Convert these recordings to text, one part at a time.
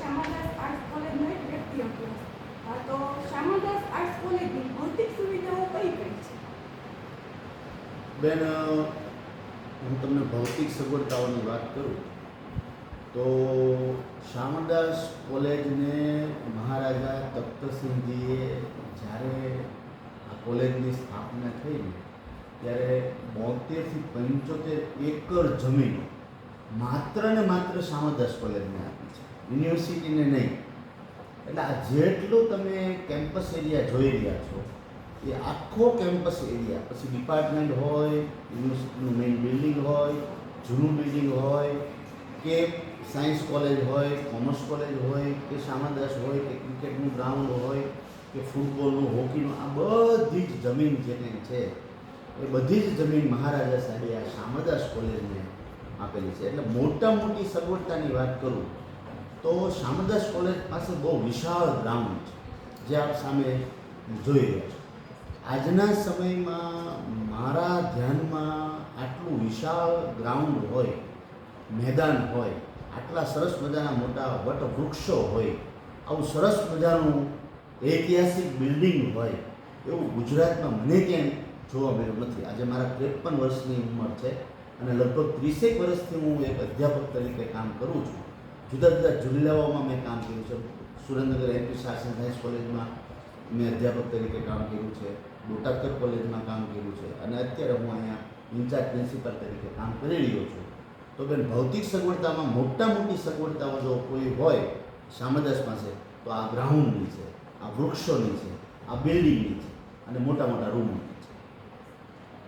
શ્યામાદાસ arts કોલેજનો એક વ્યક્તિ અભ્યાસ તો શ્યામાદાસ આર્ટ્સ કોલેજની ભૌતિક સુવિધાઓ કઈ કઈ છે? બેન હું તમને ભૌતિક સગવડતાઓની વાત કરું, તો શ્યામદાસ કોલેજને મહારાજા તપ્તસિંહજીએ જ્યારે આ કોલેજની સ્થાપના થઈ, ત્યારે બોતેરથી પંચોતેર એકર જમીન માત્ર ને માત્ર શ્યામદાસ કોલેજને આપી છે. યુનિવર્સિટીને નહીં. એટલે આ જેટલું તમે કેમ્પસ એરિયા જોઈ રહ્યા છો, એ આખો કેમ્પસ એરિયા, પછી ડિપાર્ટમેન્ટ હોય, યુનિવર્સિટીનું મેઇન બિલ્ડિંગ હોય, જૂનું બિલ્ડિંગ હોય, કે સાયન્સ કોલેજ હોય, કોમર્સ કોલેજ હોય, કે શામાદાસ હોય, કે ક્રિકેટનું ગ્રાઉન્ડ હોય, કે ફૂટબોલનું, હોકીનું, આ બધી જ જમીન જેને છે, એ બધી જ જમીન મહારાજા સાહેબે આ શામદાસ કોલેજને આપેલી છે. એટલે મોટા મોટી સગવડતાની વાત કરું તો શામદાસ કોલેજ પાસે બહુ વિશાળ ગ્રાઉન્ડ છે, જે આપ સામે જોઈ રહ્યા છો. આજના સમયમાં મારા ધ્યાનમાં આટલું વિશાળ ગ્રાઉન્ડ હોય, મેદાન હોય, આટલા સરસ મજાના મોટા વટવૃક્ષો હોય, આવું સરસ મજાનું ઐતિહાસિક બિલ્ડિંગ હોય, એવું ગુજરાતમાં મને ક્યાંય જોવા મળ્યું નથી. આજે મારા ત્રેપન વર્ષની ઉંમર છે અને લગભગ ત્રીસેક વર્ષથી હું એક અધ્યાપક તરીકે કામ કરું છું. જુદા જુદા જિલ્લાઓમાં મેં કામ કર્યું છે. સુરેન્દ્રનગર એમપી શાસન સાયન્સ કોલેજમાં મેં અધ્યાપક તરીકે કામ કર્યું છે. બોટાદકર કોલેજમાં કામ કર્યું છે. અને અત્યારે હું અહીંયા ઇન્ચાર્જ પ્રિન્સિપાલ તરીકે કામ કરી રહ્યો છું. તો બેન, ભૌતિક સગવડતામાં મોટા મોટી સગવડતાઓ જો કોઈ હોય સામદાસ પાસે, તો આ ગ્રાઉન્ડની છે, આ વૃક્ષોની છે, આ બિલ્ડિંગની છે અને મોટા મોટા રૂમની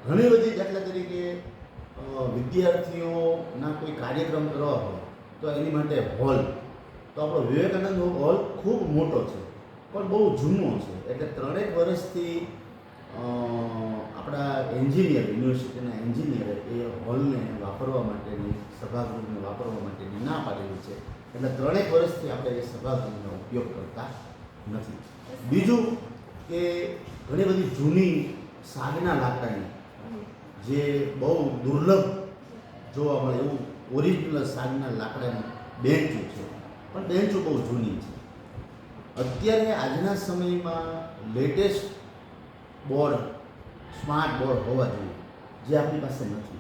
ઘણી બધી દાખલા તરીકે વિદ્યાર્થીઓના કોઈ કાર્યક્રમ કરવા હોય તો એની માટે હોલ. તો આપણો વિવેકાનંદ હોલ ખૂબ મોટો છે, પણ બહુ જૂનો છે. એટલે ત્રણેક વર્ષથી આપણા એન્જિનિયર, યુનિવર્સિટીના એન્જિનિયરે એ હોલને વાપરવા માટેની, સભાગૃહને વાપરવા માટેની ના પાડેલી છે. એટલે ત્રણેક વર્ષથી આપણે એ સભાગૃહનો ઉપયોગ કરતા નથી. બીજું કે ઘણી બધી જૂની સાગના લાકડાની જે બહુ દુર્લભ જોવા મળે એવું ઓરિજિનલ સાગના લાકડાની બેન્ચો છે. પણ બેન્ચો બહુ જૂની છે. અત્યારે આજના સમયમાં લેટેસ્ટ બોર્ડ, સ્માર્ટ બોર્ડ હોવા જોઈએ, જે આપણી પાસે નથી.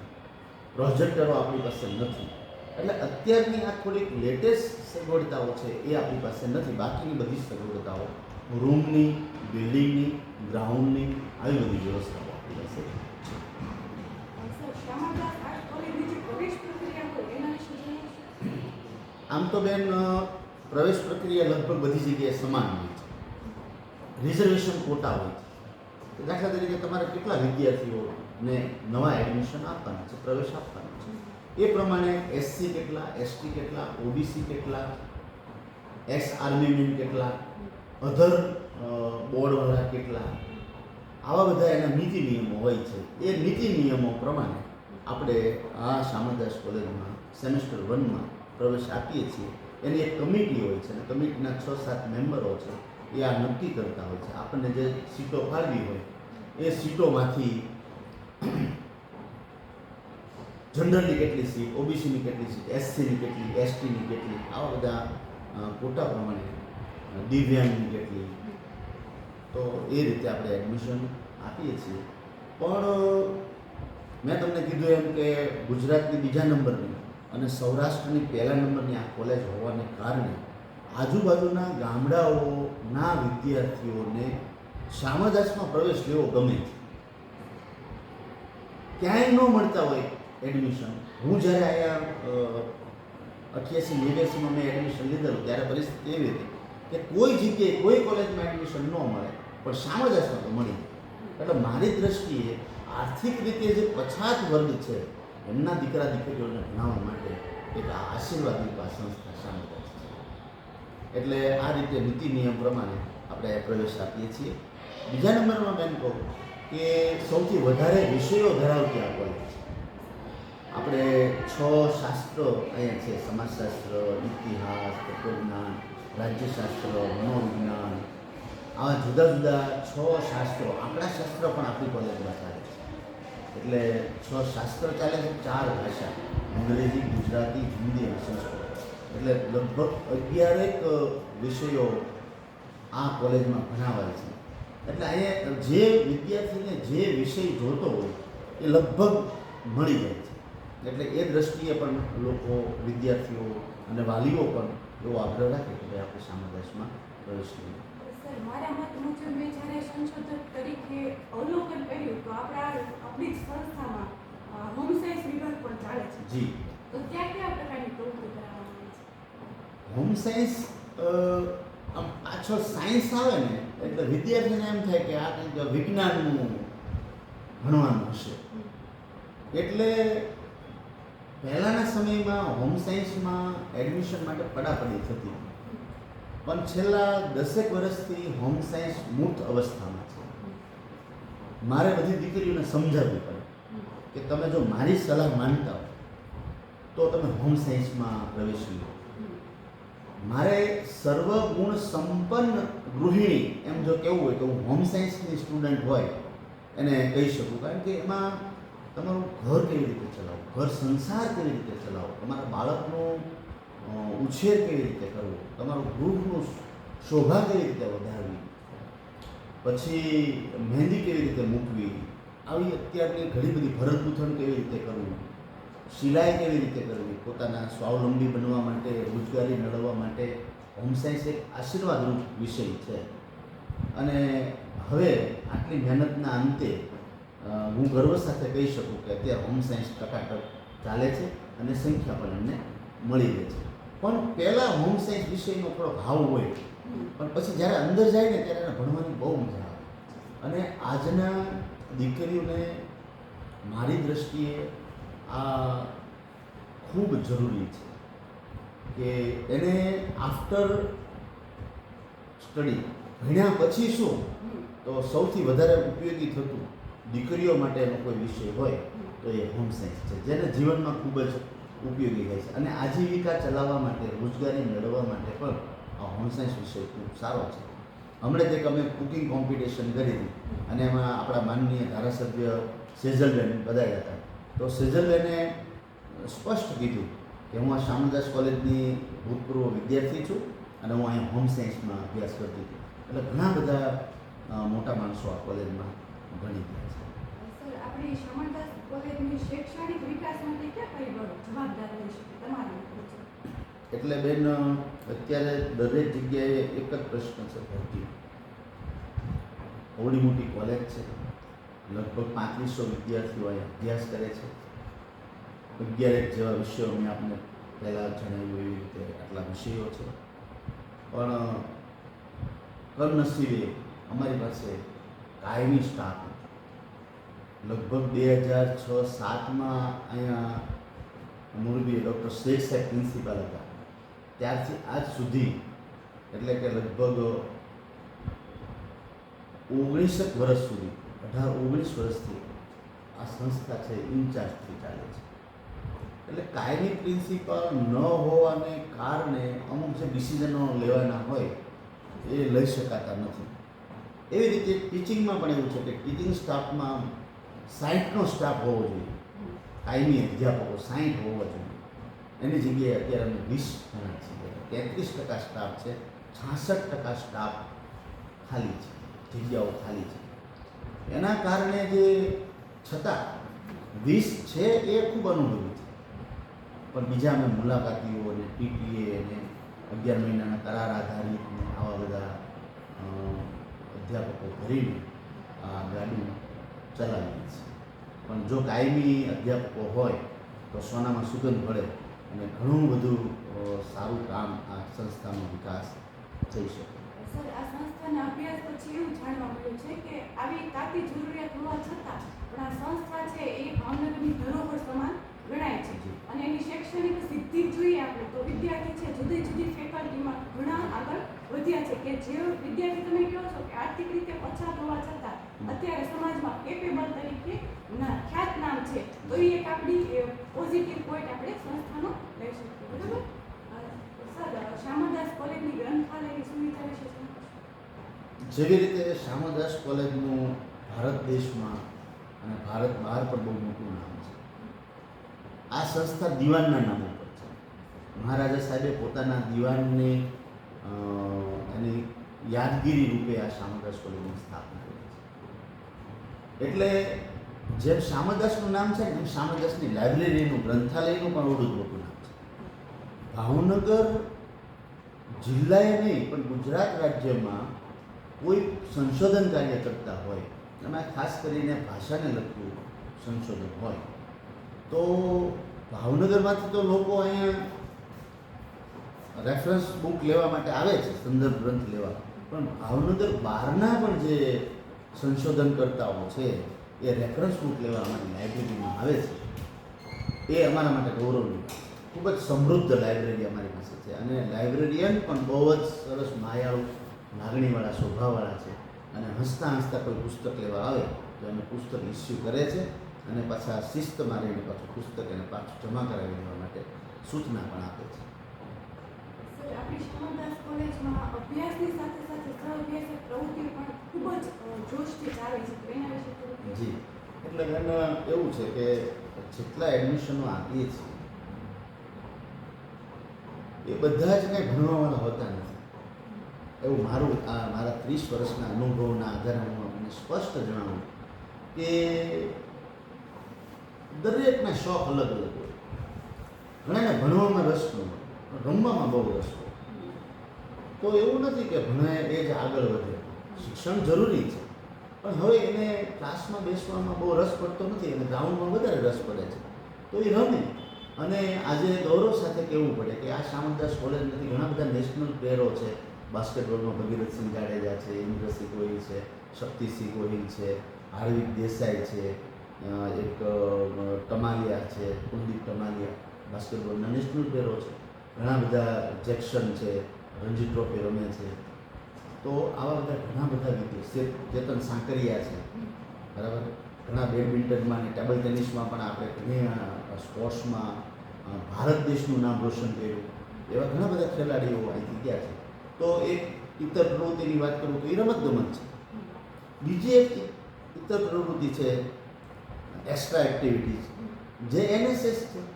પ્રોજેક્ટરો આપણી પાસે નથી. એટલે અત્યારની આ થોડીક લેટેસ્ટ સગવડતાઓ છે એ આપણી પાસે નથી. બાકીની બધી સગવડતાઓ, રૂમની, બિલ્ડિંગની, ગ્રાઉન્ડની, આવી બધી વ્યવસ્થાઓ આપણી પાસે આમ તો બેન પ્રવેશ પ્રક્રિયા લગભગ બધી જગ્યાએ સમાન હોય છે. રિઝર્વેશન કોટા હોય છે. દાખલા તરીકે તમારે કેટલા વિદ્યાર્થીઓને નવા એડમિશન આપવાના છે, પ્રવેશ આપવાનો છે? એ પ્રમાણે એસસી કેટલા એસટી કેટલા ઓબીસી કેટલા એસ આર્મીમેન કેટલા અધર બોર્ડવાળા કેટલા? આવા બધા એના નીતિ નિયમો હોય છે. એ નીતિ નિયમો પ્રમાણે આપણે આ શામળદાસ કોલેજમાં સેમેસ્ટર વનમાં પ્રવેશ આપીએ છીએ, એની એક કમિટી હોય છે અને કમિટીના છ સાત મેમ્બરો છે, એ આ નક્કી કરતા હોય છે. આપણને જે સીટો ફાળવી હોય, એ સીટોમાંથી જનરલની કેટલી સીટ, ઓબીસીની કેટલી સીટ, એસસીની કેટલી, એસટીની કેટલી, આવા બધા કોટા પ્રમાણે દિવ્યાંગની કેટલી. તો એ રીતે આપણે એડમિશન આપીએ છીએ. પણ, મેં તમને કીધું એમ કે ગુજરાતની બીજા નંબરની અને સૌરાષ્ટ્રની પહેલા નંબરની આ કોલેજ હોવાને કારણે આજુબાજુના ગામડાઓના વિદ્યાર્થીઓને શામદાસમાં પ્રવેશ લેવો ગમે છે. ક્યાંય ન મળતા હોય એડમિશન હું જ્યારે અહીંયા અઠ્યાસી નેવ્યાસીમાં મેં એડમિશન લીધેલું, ત્યારે પરિસ્થિતિ એવી હતી કે કોઈ જગ્યાએ, કોઈ કોલેજમાં એડમિશન ન મળે, પણ શામદાસમાં તો મળી એટલે મારી દ્રષ્ટિએ આર્થિક રીતે જે પછાત વર્ગ છે એમના દીકરા દીકરીઓને ભણાવવા માટે એક આ આશીર્વાદની આ સંસ્થા સામે છે. એટલે આ રીતે નીતિ નિયમ પ્રમાણે આપણે પ્રવેશ આપીએ છીએ. બીજા નંબરમાં બેન કહું કે સૌથી વધારે વિષયો ધરાવતી આ કોલેજ છે. આપણે છ શાસ્ત્રો અહીંયા છે. સમાજશાસ્ત્ર, ઇતિહાસ, તત્વજ્ઞાન, રાજ્યશાસ્ત્ર, મનોવિજ્ઞાન. આવા જુદા જુદા છ શાસ્ત્રો, આંકડાશાસ્ત્ર પણ આપણી કોલેજમાં ચાલે એટલે છ શાસ્ત્ર ચાલે છે ચાર ભાષા. અંગ્રેજી ગુજરાતી, હિન્દી અને સંસ્કૃત. એટલે લગભગ અગિયારેક વિષયો આ કોલેજમાં ભણાવાય છે. એટલે અહીંયા જે વિદ્યાર્થીને જે વિષય જોતો હોય, એ લગભગ મળી જાય છે. એટલે એ દ્રષ્ટિએ પણ લોકો, વિદ્યાર્થીઓ અને વાલીઓ પણ એવો આગ્રહ રાખે કે ભાઈ આપણે સામદાસમાં પ્રવેશ કરીએ. મારા મત મુજબ મેં જ્યારે સંશોધક તરીકે અવલોકન કર્યું, તો આપણા આપણી સંસ્થામાં હોમ સાયન્સ વિભાગ પણ ચાલે છે. જી. તો ત્યાં કયા પ્રકારની પ્રવૃત્તિ કરાવવામાં આવે છે? હોમ સાયન્સ આમ પાછો સાયન્સ આવે ને એટલે વિદ્યાર્થીને એમ થાય કે આ કંઈક વિજ્ઞાનનું ભણવાનું હશે. એટલે પહેલાંના સમયમાં હોમ સાયન્સમાં એડમિશન માટે પડાપડી થતી. પણ છેલ્લા દસેક વર્ષથી હોમ સાયન્સ મૂર્ત અવસ્થામાં છે. મારે બધી દીકરીઓને સમજાવવી પડે કે તમે જો મારી સલાહ માનતા હો, તો તમે હોમ સાયન્સમાં પ્રવેશ લો. મારે સર્વગુણ સંપન્ન ગૃહિણી એમ જો કેવું હોય તો હું હોમ સાયન્સની સ્ટુડન્ટ હોય, એને કહી શકું. કારણ કે એમાં તમારું ઘર કેવી રીતે ચલાવો, ઘર સંસાર કેવી રીતે ચલાવો, તમારા બાળકનો ઉછેર કેવી રીતે કરવો, તમારું ગૃહનું શોભા કેવી રીતે વધારવી પછી મહેંદી કેવી રીતે મૂકવી? આવી અત્યારની ઘણી બધી ભરત ગૂંથણ કેવી રીતે કરવું? સિલાઈ કેવી રીતે કરવી? પોતાના સ્વાવલંબી બનવા માટે, રોજગારી મેળવવા માટે હોમ સાયન્સ એક આશીર્વાદરૂપ વિષય છે. અને હવે આટલી મહેનતના અંતે હું ગર્વ સાથે કહી શકું કે અત્યારે હોમ સાયન્સ ટકાટક ચાલે છે અને સંખ્યા પણ એમને મળી રહે છે. પણ પહેલાં હોમ સાયન્સ વિષયનો થોડો ભાવ હોય. પણ પછી જ્યારે અંદર જાય ને ત્યારે એને ભણવાની બહુ મજા આવે. અને આજના દીકરીઓને મારી દ્રષ્ટિએ આ ખૂબ જરૂરી છે કે એને આફ્ટર સ્ટડી ભણ્યા પછી શું? તો સૌથી વધારે ઉપયોગી થતું દીકરીઓ માટેનો કોઈ વિષય હોય તો એ હોમ સાયન્સ છે, જેને જીવનમાં ખૂબ જ ઉપયોગી થાય છે. અને આજીવિકા ચલાવવા માટે, રોજગારી મેળવવા માટે પણ આ હોમ સાયન્સ વિષય ખૂબ સારો છે. હમણાં એક અમે કુકિંગ કોમ્પિટિશન કરી હતી અને એમાં આપણા માનનીય ધારાસભ્ય સેજલબેન બધાયા હતા. તો સેજલબેને સ્પષ્ટ કીધું કે હું આ શામદાસ કોલેજની ભૂતપૂર્વ વિદ્યાર્થી છું અને હું અહીંયા હોમ સાયન્સમાં અભ્યાસ કરતી હતી. એટલે ઘણા બધા મોટા માણસો આ કોલેજમાં ભણી ગયા છે. આપણી શામળદાસ કોલેજની શૈક્ષણિક વિકાસ માટે ક્યાં પરિબળો જવાબદાર શકે તમારા? એટલે બેન, અત્યારે દરેક જગ્યાએ એક જ પ્રશ્ન છે ભરતી અવળી મોટી કોલેજ છે. લગભગ પાંત્રીસો વિદ્યાર્થીઓ અહીં અભ્યાસ કરે છે. અગિયારેક જેવા વિષયો મેં આપને પહેલાં જણાવ્યું એવી રીતે આટલા વિષયો છે. પણ કમનસીબે અમારી પાસે કાયમી સ્ટાફ. લગભગ બે હજાર છ સાતમાં અહીંયા મોરબી ડૉક્ટર શેખ પ્રિન્સિપાલ હતા. ત્યારથી આજ સુધી, એટલે કે લગભગ ઓગણીસેક વર્ષ સુધી, અઢાર, ઓગણીસ વર્ષથી આ સંસ્થા છે ઇન્ચાર્જથી ચાલે છે. એટલે કાયમી પ્રિન્સિપલ ન હોવાને કારણે અમુક જે ડિસિઝનો લેવાના હોય, એ લઈ શકાતા નથી. એવી રીતે ટીચિંગમાં પણ એવું છે કે ટીચિંગ સ્ટાફમાં સાહીઠનો સ્ટાફ હોવો જોઈએ. કાયમી અધ્યાપકો સાહીઠ હોવા જોઈએ. એની જગ્યાએ અત્યારે અમે વીસ જણા છીએ. તેત્રીસ ટકા સ્ટાફ છે, છાસઠ ટકા સ્ટાફ ખાલી છે, જગ્યાઓ ખાલી છે. એના કારણે જે છતાં વીસ છે એ ખૂબ અનુભવી છે. પણ બીજા અમે મુલાકાતીઓ અને ટીટીએ અને અગિયાર મહિનાના કરાર આધારિત ને આવા બધા અધ્યાપકો ભરીને આ ગાડી ચલાવીએ છીએ. પણ જો કાયમી અધ્યાપકો હોય તો સોનામાં સુગંધ પડે અને ઘણું બધું સારું કામ આ સંસ્થાનો વિકાસ થઈ શકે. સર આ સંસ્થાના અભ્યાસ પછી એવું જાણવા મળ્યું છે કે આવી તાતી જરૂરિયાત હોવા છતાં પણ આ સંસ્થા છે એ ભાવનગરની ધરોહર સમાન ગણાય છે. અને એની શૈક્ષણિક સિદ્ધિ જોઈએ આપણે તો વિદ્યાર્થી છે જુદી જુદી ફેકલ્ટીમાં ઘણા આગળ વધ્યા છે કે જે વિદ્યાર્થી તમે કહો છો કે આર્થિક રીતે પછાત હોવા છતાં અત્યારે સમાજમાં કેપેબલ તરીકે ના, ખ્યાત નામ છે. તો એ એક આપણી પોઝિટિવ પોઈન્ટ આપણે સંસ્થાનો લઈ શકીએ. બરાબર? સર શ્યામાદાસ કોલેજની ગ્રંથાલયની સુવિધા વિશે જેવી રીતે શ્યામાદાસ કોલેજનું ભારત દેશમાં અને ભારત બહાર પણ બહુ મોટું નામ છે. આ સંસ્થા દિવાનના નામ ઉપર છે. મહારાજા સાહેબે પોતાના દિવાનને એની યાદગીરી રૂપે આ શામળદાસ કોલેજની સ્થાપના કરી છે. એટલે જેમ શામદાસનું નામ છે ને એમ શામદાસની લાઇબ્રેરીનું ગ્રંથાલયનું પણ ઓળું મોટું નામ છે. ભાવનગર જિલ્લાએ નહીં, પણ ગુજરાત રાજ્યમાં કોઈ સંશોધન કાર્ય કરતા હોય, એમાં ખાસ કરીને ભાષાને લગતું સંશોધન હોય, તો ભાવનગરમાંથી તો લોકો અહીંયા રેફરન્સ બુક લેવા માટે આવે છે, સંદર્ભ ગ્રંથ લેવા. પણ ભાવનગર બહારના પણ જે સંશોધનકર્તાઓ છે એ રેફરન્સ બુક લેવા અમારી લાઇબ્રેરીમાં આવે છે. એ અમારા માટે ગૌરવની ખૂબ જ સમૃદ્ધ લાઇબ્રેરી અમારી પાસે છે. અને લાઇબ્રેરિયન પણ બહુ જ સરસ માયાળુ, લાગણીવાળા, સ્વભાવવાળા છે. અને હસતા હસતા કોઈ પુસ્તક લેવા આવે, તો એને પુસ્તક ઇસ્યુ કરે છે. અને પાછા શિસ્ત મારીને પાછું પુસ્તક એને પાછું જમા કરાવી દેવા માટે સૂચના પણ આપે છે. જ એટલે એમાં એવું છે કે જેટલા એડમિશનો આપીએ છીએ, એ બધા જ કંઈ ભણવાવાળા હોતા નથી. એવું મારું, આ મારા ત્રીસ વર્ષના અનુભવના આધારે હું તમને સ્પષ્ટ જણાવું કે દરેકના શોખ અલગ અલગ હોય. ઘણાને ભણવામાં રસ ન હોય. રમવામાં બહુ રસ હોય. તો એવું નથી કે ભણે એ જ આગળ વધે. શિક્ષણ જરૂરી છે. પણ હવે એને ક્લાસમાં બેસવામાં બહુ રસ પડતો નથી એને ગ્રાઉન્ડમાં વધારે રસ પડે છે. તો એ રમે. અને આજે ગૌરવ સાથે કહેવું પડે કે આ શામળદાસ કોલેજમાંથી ઘણા બધા નેશનલ પ્લેયરો છે. બાસ્કેટબોલમાં ભગીરથસિંહ જાડેજા છે, ઇન્દ્રસિંહ ગોહિલ છે, શક્તિસિંહ ગોહિલ છે, હાર્દિક દેસાઈ છે એક ટમાલિયા છે, કુલદીપ ટમાલિયા બાસ્કેટબોલના નેશનલ પ્લેયરો છે. ઘણા બધા જેક્શન છે, રણજી ટ્રોફી રમે છે. તો આવા બધા ઘણા બધા વિદ્યાર્થી ચેતન સાંકરિયા છે. બરાબર? ઘણા બેડમિન્ટનમાં અને ટેબલ ટેનિસમાં પણ આપણે ઘણી સ્પોર્ટ્સમાં ભારત દેશનું નામ રોશન કર્યું. એવા ઘણા બધા ખેલાડીઓ અહીંથી ગયા છે. તો એક ઇતર પ્રવૃત્તિની વાત કરું તો એ રમતગમત છે. બીજી એક ઇતર પ્રવૃત્તિ છે એક્સ્ટ્રા એક્ટિવિટીઝ જે એનએસએસ છે.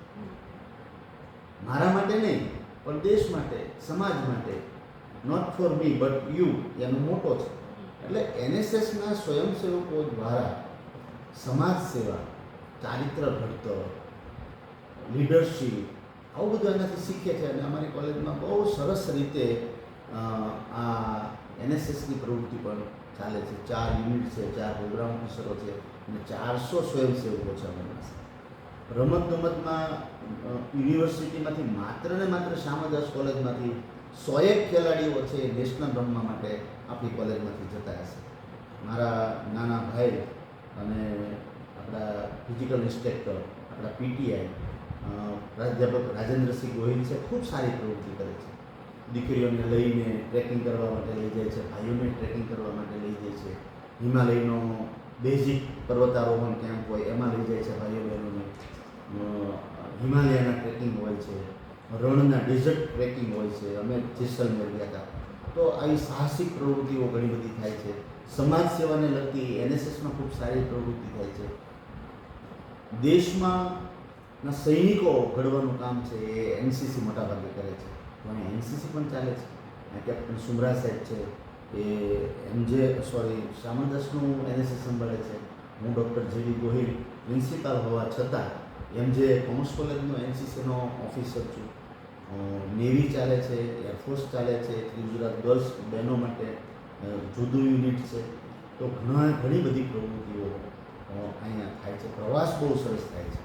મારા માટે નહીં, પણ દેશ માટે, સમાજ માટે. Not for me but you એનો મોટો છે. એટલે એનએસએસના સ્વયંસેવકો દ્વારા સમાજ સેવા, ચારિત્ર ઘડતર લીડરશીપ આવું બધું એનાથી શીખે છે અને અમારી કોલેજમાં બહુ સરસ રીતે આ એનએસએસની પ્રવૃત્તિ પણ ચાલે છે. ચાર યુનિટ છે, ચાર પ્રોગ્રામ ઓફિસરો છે અને ચારસો સ્વયંસેવકો છે અમારી પાસે. રમતગમતમાં યુનિવર્સિટીમાંથી માત્ર ને માત્ર શામદાસ કોલેજમાંથી સો એક ખેલાડીઓ છે નેશનલ રમવા માટે આપણી કોલેજમાંથી જતા હશે. મારા નાના ભાઈ અને આપણા ફિઝિકલ ઇન્સ્ટ્રક્ટર, આપણા પીટીઆઈ પ્રાધ્યાપક રાજેન્દ્રસિંહ ગોહિલ છે, ખૂબ સારી પ્રવૃત્તિ કરે છે. દીકરીઓને લઈને ટ્રેકિંગ કરવા માટે લઈ જાય છે, ભાઈઓને ટ્રેકિંગ કરવા માટે લઈ જાય છે. હિમાલયનો બેઝિક પર્વતારોહણ કેમ્પ હોય, એમાં લઈ જાય છે ભાઈઓ બહેનોને. હિમાલયના ટ્રેકિંગ હોય છે, રણના ડેઝર્ટ ટ્રેકિંગ હોય છે, અમે જેસલમેર ગયા હતા તો આવી સાહસિક પ્રવૃત્તિઓ ઘણી બધી થાય છે. સમાજ સેવાને લગતી એનએસએસમાં ખૂબ સારી પ્રવૃત્તિ થાય છે. દેશમાં સૈનિકો ઘડવાનું કામ છે એ એનસીસી મોટાભાગે કરે છે. તો એનસીસી પણ ચાલે છે. કેપ્ટન સુમરા સાહેબ છે. એ એમજે સોરી શ્યામલદાસનું એનએસએસ સંભાળે છે. હું ડૉક્ટર જેવી ગોહિલ પ્રિન્સિપાલ હોવા છતાં એમ જે કોમર્સ કોલેજનો એનસીસીનો ઓફિસર છું. નેવી ચાલે છે એરફોર્સ ચાલે છે ગુજરાત ગર્લ્સ બહેનો માટે જુદું યુનિટ છે. તો ઘણા, ઘણી બધી પ્રવૃત્તિઓ અહીંયા થાય છે. પ્રવાસ બહુ સરસ થાય છે.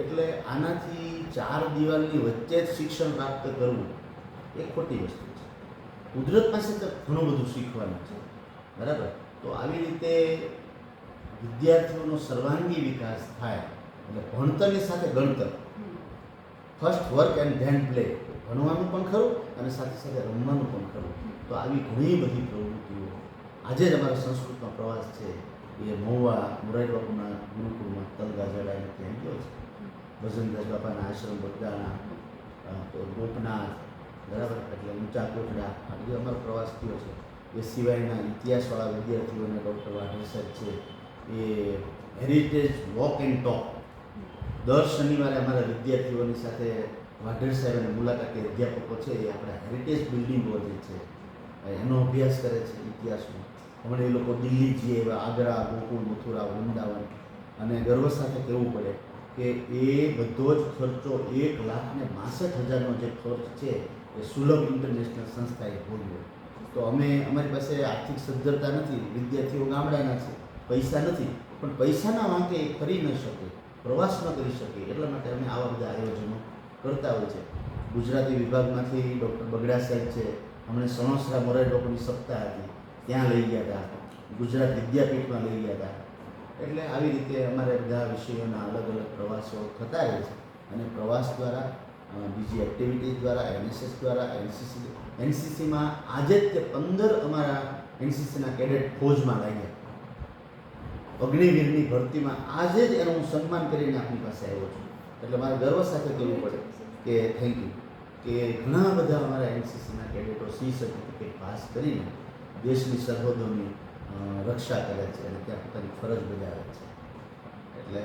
એટલે આનાથી ચાર દિવાલની વચ્ચે જ શિક્ષણ પ્રાપ્ત કરવું એ ખોટી વસ્તુ છે. કુદરત પાસે તો ઘણું બધું શીખવાનું છે. બરાબર? તો આવી રીતે વિદ્યાર્થીઓનો સર્વાંગી વિકાસ થાય એટલે ભણતરની સાથે ગણતર. First work and then play ભણવાનું પણ ખરું અને સાથે સાથે રમવાનું પણ ખરું. તો આવી ઘણી બધી પ્રવૃત્તિઓ. આજે જ અમારો સંસ્કૃતનો પ્રવાસ છે. એ મહુવા, મોરારી બાપુના ગુરુકુળમાં તલગા જડાઈને ત્યાં ગયો છે. વસંતદાસ બાપાના આશ્રમ બગદાણા ગોપનાથ બરાબર? એટલે ઊંચા કોટડા આ બધો અમારો પ્રવાસ થયો છે. એ સિવાયના ઇતિહાસવાળા વિદ્યાર્થીઓને ડૉક્ટર સાહેબ છે. એ હેરિટેજ વોક એન્ડ ટોક દર શનિવારે અમારા વિદ્યાર્થીઓની સાથે વાઢેર સાહેબ અને મુલાકાતી અધ્યાપકો છે. એ આપણા હેરિટેજ બિલ્ડિંગો જે છે એનો અભ્યાસ કરે છે ઇતિહાસનો હમણાં એ લોકો દિલ્હી જઈએ એવા આગ્રા, ગોકુળ, મથુરા, વૃંદાવન અને ગર્વ સાથે કહેવું પડે કે એ બધો જ ખર્ચો એક લાખ ને બાસઠ હજારનો જે ખર્ચ છે સુલભ ઇન્ટરનેશનલ સંસ્થાએ હોય તો અમે અમારી પાસે આર્થિક સદ્ધરતા નથી, વિદ્યાર્થીઓ ગામડાના છે, પૈસા નથી, પણ પૈસાના વાંકે એ ફરી ન શકે, પ્રવાસ ન કરી શકે, એટલા માટે અમે આવા બધા આયોજનો કરતા હોય છે. ગુજરાતી વિભાગમાંથી ડૉક્ટર બગડા સાહેબ છે, અમને સણોસરા મોરારી ડૉક્ટરની સપ્તાહ હતી, ત્યાં લઈ ગયા હતા. ગુજરાત વિદ્યાપીઠમાં લઈ ગયા હતા. એટલે આવી રીતે અમારે બધા વિષયોના અલગ અલગ પ્રવાસો થતા રહે છે. અને પ્રવાસ દ્વારા બીજી એક્ટિવિટીઝ દ્વારા એનએસએસ દ્વારા એનસીસી એનસીસીમાં આજે જ તે પંદર અમારા એનસીસીના કેડેટ ફોજમાં લાગ્યા. અગ્નિવીરની ભરતીમાં આજે જ એનું હું સન્માન કરીને આપની પાસે આવ્યો છું. એટલે મારે ગર્વ સાથે કહેવું પડે કે થેન્ક યુ કે ઘણા બધા અમારા એનસીસીના કેડેટો સી સર્ટિફિકેટ પાસ કરીને દેશની સરહદોની રક્ષા કરે છે અને ત્યાં પોતાની ફરજ બજાવે છે. એટલે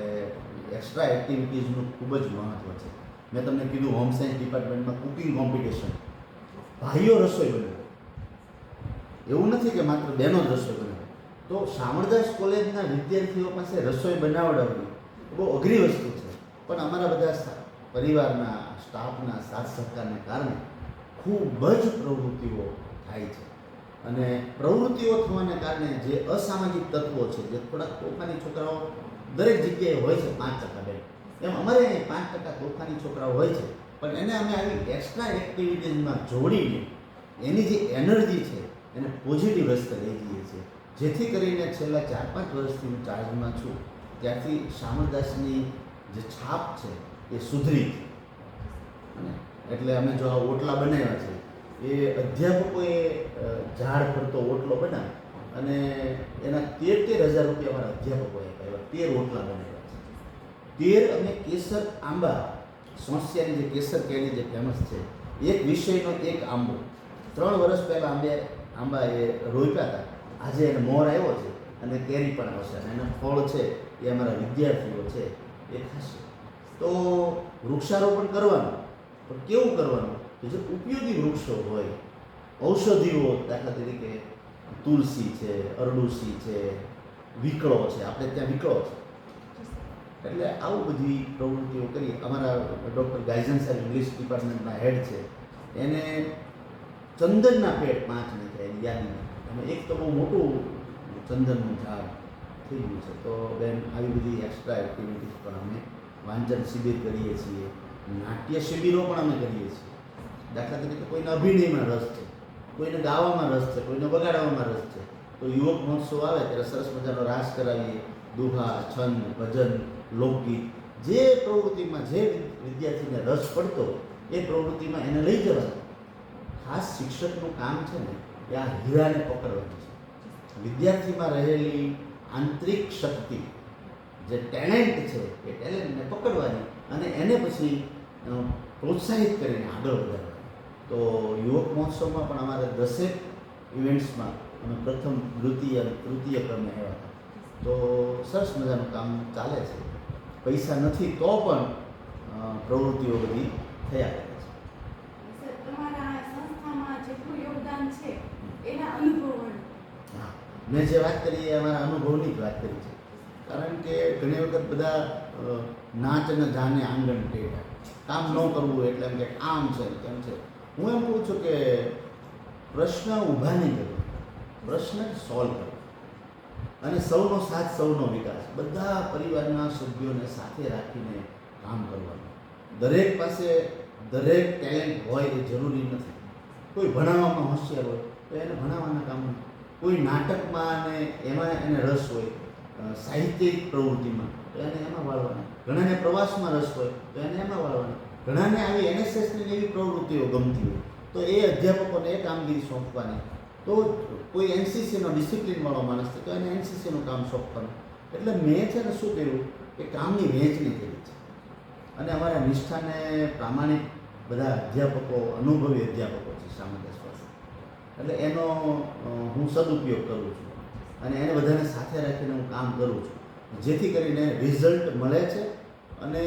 એક્સ્ટ્રા એક્ટિવિટીઝનું ખૂબ જ મહત્ત્વ છે. મેં તમને કીધું હોમ સાયન્સ ડિપાર્ટમેન્ટમાં કુકિંગ કોમ્પિટિશન. ભાઈઓ રસોઈ બનાવે. એવું નથી કે માત્ર બહેનો જ રસોઈ બનાવે. તો શામળદાસ કોલેજના વિદ્યાર્થીઓ પાસે રસોઈ બનાવડાવવી બહુ અઘરી વસ્તુ છે. પણ અમારા બધા પરિવારના, સ્ટાફના સાથ સહકારને કારણે ખૂબ જ પ્રવૃત્તિઓ થાય છે. અને પ્રવૃત્તિઓ થવાને કારણે જે અસામાજિક તત્વો છે, જે થોડાક તોફાની છોકરાઓ દરેક જગ્યાએ હોય છે, પાંચ ટકા બેન. એમ અમારે પાંચ ટકા તોફાની છોકરાઓ હોય છે. પણ એને અમે આવી એક્સ્ટ્રા એક્ટિવિટીઝમાં જોડીને એની જે એનર્જી છે, એને પોઝિટિવ રસ્તે લઈ જઈએ છીએ. જેથી કરીને છેલ્લા ચાર પાંચ વર્ષથી હું ચાર્જમાં છું. ત્યારથી શામળદાસની જે છાપ છે, એ સુધરી છે એટલે અમે જો આ ઓટલા બનાવ્યા છે, એ અધ્યાપકોએ ઝાડ ફરતો ઓટલો બનાવ્યો. અને એના તેર તેર હજાર રૂપિયા અમારા અધ્યાપકોએ આપ્યા. તેર ઓટલા બનાવ્યા. તેર અને કેસર આંબા સમસ્યાની જે કેસર કેરી જે ફેમસ છે, એક વિષયનો એક આંબો. ત્રણ વર્ષ પહેલાં આંબે આંબા એ રોપ્યા હતા. આજે એને મોર આવ્યો છે અને કેરી પણ આવશે. અને એના ફળ છે એ અમારા વિદ્યાર્થીઓ છે એ ખાશે. તો વૃક્ષારોપણ કરવાનું. પણ કેવું કરવાનું? કે જે ઉપયોગી વૃક્ષો હોય, ઔષધિઓ દાખલા તરીકે તુલસી છે, અરડુસી છે, વિકળો છે. આપણે ત્યાં વિકળો છે. એટલે આવું બધી પ્રવૃત્તિઓ કરી અમારા ડૉક્ટર ગાયઝન સાહેબ ઇંગ્લિશ ડિપાર્ટમેન્ટના હેડ છે. એને ચંદનના પેટ પાંચ ને છે એની યાદીમાં અને એક તો બહુ મોટું ચંદનનું ઝાડ થઈ ગયું છે. તો બેન, આવી બધી એક્સ્ટ્રા એક્ટિવિટીઝ પણ અમે વાંચન શિબિર કરીએ છીએ. નાટ્ય શિબિરો પણ અમે કરીએ છીએ. દાખલા તરીકે કોઈને અભિનયમાં રસ છે, કોઈને ગાવામાં રસ છે, કોઈને વગાડવામાં રસ છે. તો યુવક મહોત્સવ આવે ત્યારે સરસ મજાનો રાસ કરાવીએ. દુહા, છંદ, ભજન, લોકગીત, જે પ્રવૃત્તિમાં જે વિદ્યાર્થીને રસ પડતો, એ પ્રવૃત્તિમાં એને લઈ જવાનું. ખાસ શિક્ષકનું કામ છે ને, એ આ હીરાને પકડવાનું છે. વિદ્યાર્થીમાં રહેલી આંતરિક શક્તિ, જે ટેલેન્ટ છે, એ ટેલેન્ટને પકડવાની અને એને પછી પ્રોત્સાહિત કરીને આગળ વધારવાની. તો યુવક મહોત્સવમાં પણ અમારે દસેક ઇવેન્ટ્સમાં અમે પ્રથમ દ્વિતીય અને તૃતીય ક્રમે આવ્યા હતા. તો સરસ મજાનું કામ ચાલે છે. પૈસા નથી તો પણ પ્રવૃત્તિઓ બધી થયા કરે છે. તમારા સંસ્થામાં જેટલું યોગદાન છે એના અનુભવ હા મેં જે વાત કરી એ અમારા અનુભવની જ વાત કરી છે. કારણ કે ઘણી વખત બધા નાચ અને જાને આંગણ ટેઢા. કામ ન કરવું એટલે એમ કે આમ છે તેમ છે. હું એમ કહું છું કે પ્રશ્ન ઊભા નહીં કરવો પ્રશ્ન સોલ્વ કરવો અને સૌનો સાથ, સૌનો વિકાસ. બધા પરિવારના સભ્યોને સાથે રાખીને કામ કરવાનું. દરેક પાસે દરેક ટેલેન્ટ હોય એ જરૂરી નથી. કોઈ ભણાવવામાં હોશિયાર હોય, તો એને ભણાવવાના કામ કોઈ નાટકમાં અને એમાં એને રસ હોય સાહિત્યિક પ્રવૃત્તિમાં, તો એને એમાં વાળવાના. ઘણાને પ્રવાસમાં રસ હોય, તો એને એમાં વાળવાના. ઘણાને આવી એનએસએસની એવી પ્રવૃત્તિઓ ગમતી હોય, તો એ અધ્યાપકોને એ કામગીરી સોંપવાની. તો કોઈ એનસીસીનો ડિસિપ્લિનવાળો માણસ છે, તો એને એનસીસીનું કામ સોંપવાનું. એટલે મેં છે ને શું કર્યું? કે કામની વહેંચણી કરી છે. અને અમારા નિષ્ઠાને પ્રામાણિક બધા અધ્યાપકો, અનુભવી અધ્યાપકો છે પાસે એટલે એનો હું સદુપયોગ કરું છું. અને એને બધાને સાથે રાખીને હું કામ કરું છું. જેથી કરીને રિઝલ્ટ મળે છે અને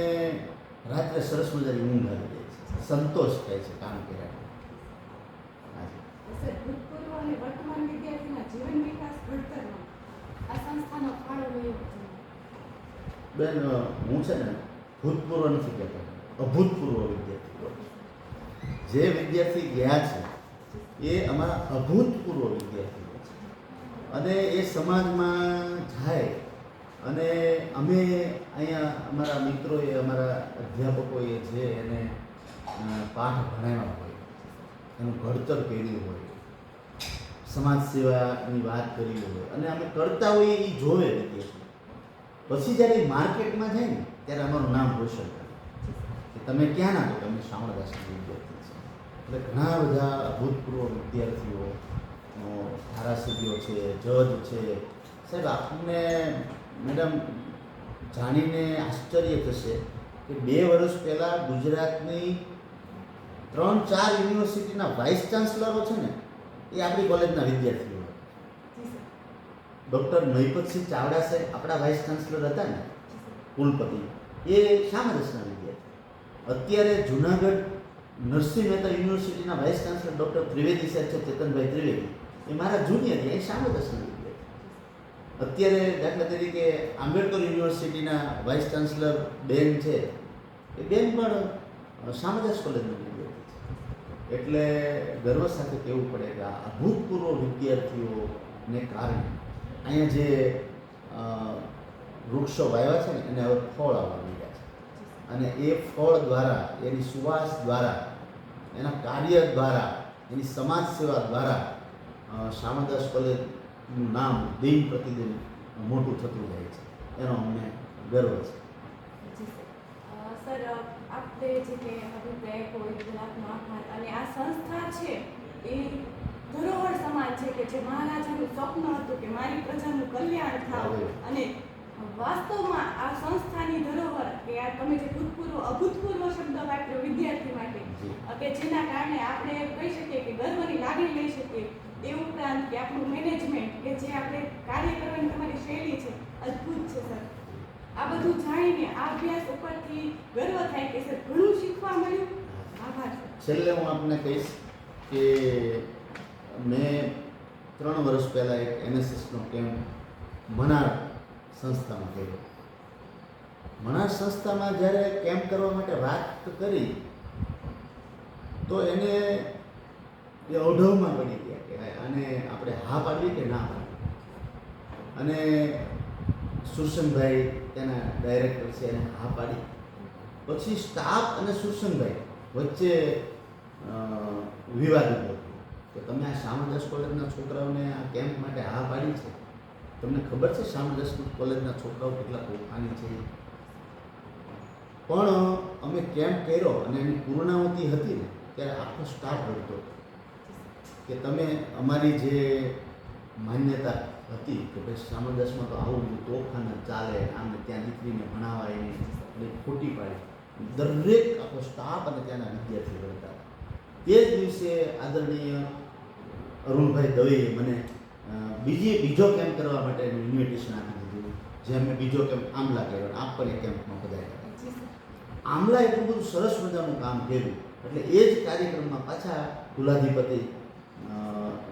રાત્રે સરસ મજાની ઊંઘ આવી જાય છે. સંતોષ થાય છે કામ કર્યા હાજી. સર ભૂતપૂર્વ અને વર્તમાન વિદ્યાર્થીના જીવન વિકાસ ઘડતરમાં આ સંસ્થાનો ફાળો રહ્યો છે બેન હું છે ને ભૂતપૂર્વ નથી કહેતો, અભૂતપૂર્વ વિદ્યાર્થીઓ. જે વિદ્યાર્થી ગયા છે, એ અમારા અભૂતપૂર્વ વિદ્યાર્થીઓ છે. અને એ સમાજમાં જાય અને અમે અહીંયા અમારા મિત્રોએ, અમારા અધ્યાપકોએ જે એને પાઠ ભણાવ્યા હોય, એનું ઘડતર કર્યું હોય, સમાજ સેવાની વાત કરી હોય, અને અમે કરતા હોઈએ એ જોવે વિદ્યાર્થી પછી જ્યારે માર્કેટમાં જાય ને, ત્યારે અમારું નામ રોશન કરે. તમે ક્યાંના તો તમે શામળદાસના વિદ્યાર્થી છો. એટલે ઘણા બધા અભૂતપૂર્વ વિદ્યાર્થીઓ ધારાસભ્યો છે, જજ છે. સાહેબ આપણને મેડમ જાણીને આશ્ચર્ય થશે કે બે વર્ષ પહેલાં ગુજરાતની ત્રણ ચાર યુનિવર્સિટીના વાઇસ ચાન્સલરો છે ને, એ આપણી કોલેજના સર ડૉક્ટર નૈપતસિંહ ચાવડા સાહેબ આપણા વાઇસ ચાન્સલર હતા ને, કુલપતિ, એ શામાં રચના વિદ્યાર્થી અત્યારે જુનાગઢ નરસિંહ મહેતા યુનિવર્સિટીના વાઇસ ચાન્સલર ડૉક્ટર ત્રિવેદી સાહેબ છે ચેતનભાઈ ત્રિવેદી. એ મારા જુનિયર એ શામાં રચના વિદ્યાર્થી અત્યારે દાખલા તરીકે આંબેડકર યુનિવર્સિટીના વાઇસ ચાન્સલર બેન છે, એ બેન પણ શામદાસ કોલેજમાં એટલે ગર્વ સાથે કહેવું પડે કે આ અભૂતપૂર્વ વિદ્યાર્થીઓને કારણે અહીંયા જે વૃક્ષો વાવ્યા છે ને, એને હવે ફળ આવવા માંડ્યા છે. અને એ ફળ દ્વારા, એની સુવાસ દ્વારા, એના કાર્ય દ્વારા, એની સમાજ સેવા દ્વારા શામદાસ કોલેજનું નામ દિન પ્રતિદિન મોટું થતું જાય છે. એનો અમને ગર્વ છે. આપણે જે કે અભિપ્રાય હોય ગુજરાતમાં અને આ સંસ્થા છે, એ ધરોહર સમાજ છે કે જે મહારાજાનું સ્વપ્ન હતું કે મારી પ્રજાનું કલ્યાણ થાવ. અને વાસ્તવમાં આ સંસ્થાની ધરોહર કે આ તમે જે ભૂતપૂર્વ અભૂતપૂર્વ શબ્દ વાપર્યો વિદ્યાર્થી માટે કે જેના કારણે આપણે કહી શકીએ કે ગર્વની લાગણી લઈ શકીએ એ ઉપરાંત કે આપણું મેનેજમેન્ટ કે જે આપણે કાર્ય કરવાની તમારી શૈલી છે અદ્ભુત છે સર. આ બધું જાણીને આ અભ્યાસ ઉપરથી ગર્વ થાય કે સર ઘણું શીખવા મળ્યું. આભાર. છેલ્લે હું આપને કહીશ કે મેં ત્રણ વર્ષ પહેલાં એક એનએસએસનો કેમ્પ મનાર સંસ્થામાં કર્યો. મનાર સંસ્થામાં જ્યારે કેમ્પ કરવા માટે વાત કરી, તો એને એ અવઢવમાં પડી ગયા કે અને આપણે હા પાડવી કે ના પાડવી. અને સુરસનભાઈ તેના ડાયરેક્ટર છે, એને હા પાડી. પછી સ્ટાફ અને સુરસનભાઈ વચ્ચે વિવાદ થયો. કે તમે આ શામદાસ કોલેજના છોકરાઓને આ કેમ્પ માટે હા પાડી છે? તમને ખબર છે શામદાસ કોલેજના છોકરાઓ કેટલા તોફાની છે? પણ અમે કેમ્પ કર્યો અને એની પૂર્ણાવતી હતી ને, ત્યારે આખો સ્ટાફ હતો. કે તમે અમારી જે માન્યતા હતી કે ભાઈ શામળદાસમાં તો આવું તોફાન ચાલે આમ ત્યાં દીકરીને ભણાવાય એને ખોટી પાડી. દરેક આખો સ્ટાફ અને ત્યાંના વિદ્યાર્થીઓ હતા. તે જ દિવસે આદરણીય અરુણભાઈ દવેએ મને બીજી બીજો કેમ્પ કરવા માટેનું ઇન્વિટેશન આપી દીધું? જે મેં બીજો કેમ્પ આમલા કર્યો આપ પણ એ કેમ્પમાં સર. આમલા એટલું બધું સરસ મજાનું કામ કર્યું. એટલે એ જ કાર્યક્રમમાં પાછા કુલાધિપતિ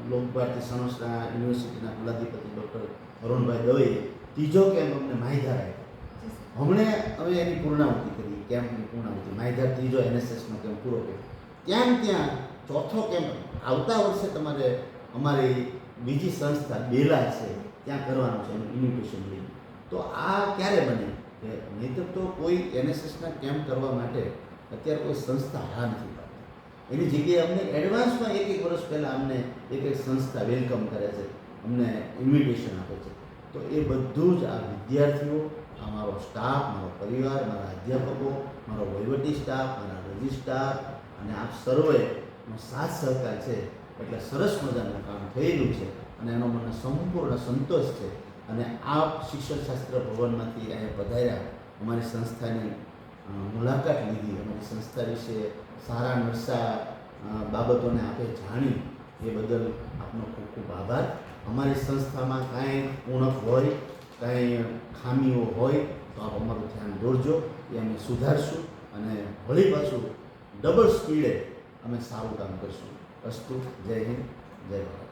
લોક ભારતી સણોસરા યુનિવર્સિટીના કુલાધિપતિ ડૉક્ટર અરુણભાઈ દવેએ ત્રીજો કેમ્પ અમને માહિતગાર આપ્યો. હમણે હવે એની પૂર્ણાવૃત્તિ કરી કેમ્પની પૂર્ણાવૃત્તિ માહિતગાર ત્રીજો એનએસએસનો કેમ્પ પૂરો કર્યો. ત્યાં ત્યાં ચોથો કેમ્પ આવતા વર્ષે તમારે અમારી બીજી સંસ્થા, બેલા છે, ત્યાં કરવાનું છે ઇન્વિટેશન લઈ તો આ ક્યારે બને? કે નહીંતર તો કોઈ એનએસએસના કેમ્પ કરવા માટે અત્યારે કોઈ સંસ્થા હા નથી એની જગ્યાએ અમને એડવાન્સમાં એક એક વર્ષ પહેલાં અમને એક એક સંસ્થા વેલકમ કરે છે, અમને ઇન્વિટેશન આપે છે. તો એ બધું જ આ વિદ્યાર્થીઓ, આ મારો સ્ટાફ મારો પરિવાર, મારા અધ્યાપકો, મારો વહીવટી સ્ટાફ મારા રજિસ્ટ્રાર અને આપ સર્વેનો સાથ સહકાર છે, એટલે સરસ મજાનું કામ થયેલું છે અને એનો મને સંપૂર્ણ સંતોષ છે. અને આ શિક્ષણશાસ્ત્ર ભવનમાંથી અહીંયા પધાર્યા, અમારી સંસ્થાની મુલાકાત લીધી, અમારી સંસ્થા વિશે સારા નરસા બાબતોને આપે જાણી, એ બદલ આપનો ખૂબ ખૂબ આભાર. અમારી સંસ્થામાં કાંઈ ઉણપ હોય, કાંઈ ખામીઓ હોય, તો આપ અમારું ધ્યાન દોરજો, એ અમે સુધારશું અને વળી પાછું ડબલ સ્પીડે અમે સારું કામ કરશું. અસ્તુ જય હિન્દ જય ભારત.